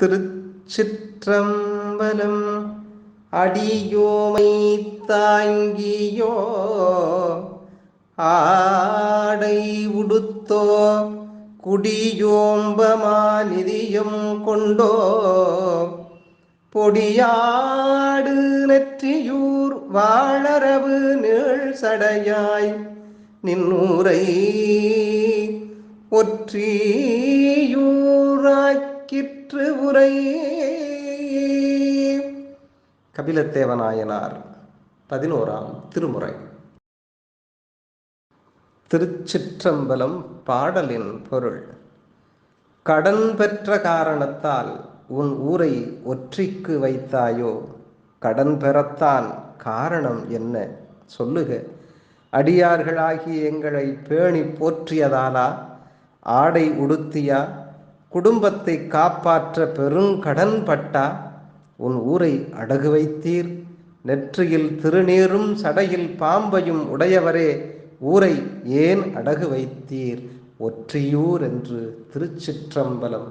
திருச்சிற்றம்பலம் அடியோமை தாங்கியோ? ஆடை உடுத்தோ? குடியோம்பமாநிதியும் கொண்டோ? பொடியாடு நெற்றியூர் வாழரவு நீள் சடையாய் நின்னூரை ஒற்றியூராக்கிற்று உரை. கபிலத்தேவநாயனார் பதினோராம் திருமுறை. திருச்சிற்றம்பலம் பாடலின் பொருள். கடன் பெற்ற காரணத்தால் உன் ஊரை ஒற்றிக்கு வைத்தாயோ? கடன் பெறத்தான் காரணம் என்ன? சொல்லுக. அடியார்களாகி எங்களை பேணி போற்றியதாலா? ஆடை உடுத்தியா? குடும்பத்தை காப்பாற்ற பெருங்கடன் பட்டா உன் ஊரை அடகு வைத்தீர். நெற்றியில் திருநீரும் சடையில் பாம்பையும் உடையவரே ஊரை ஏன் அடகு வைத்தீர்? ஒற்றியூர் என்று திருச்சிற்றம்பலம்.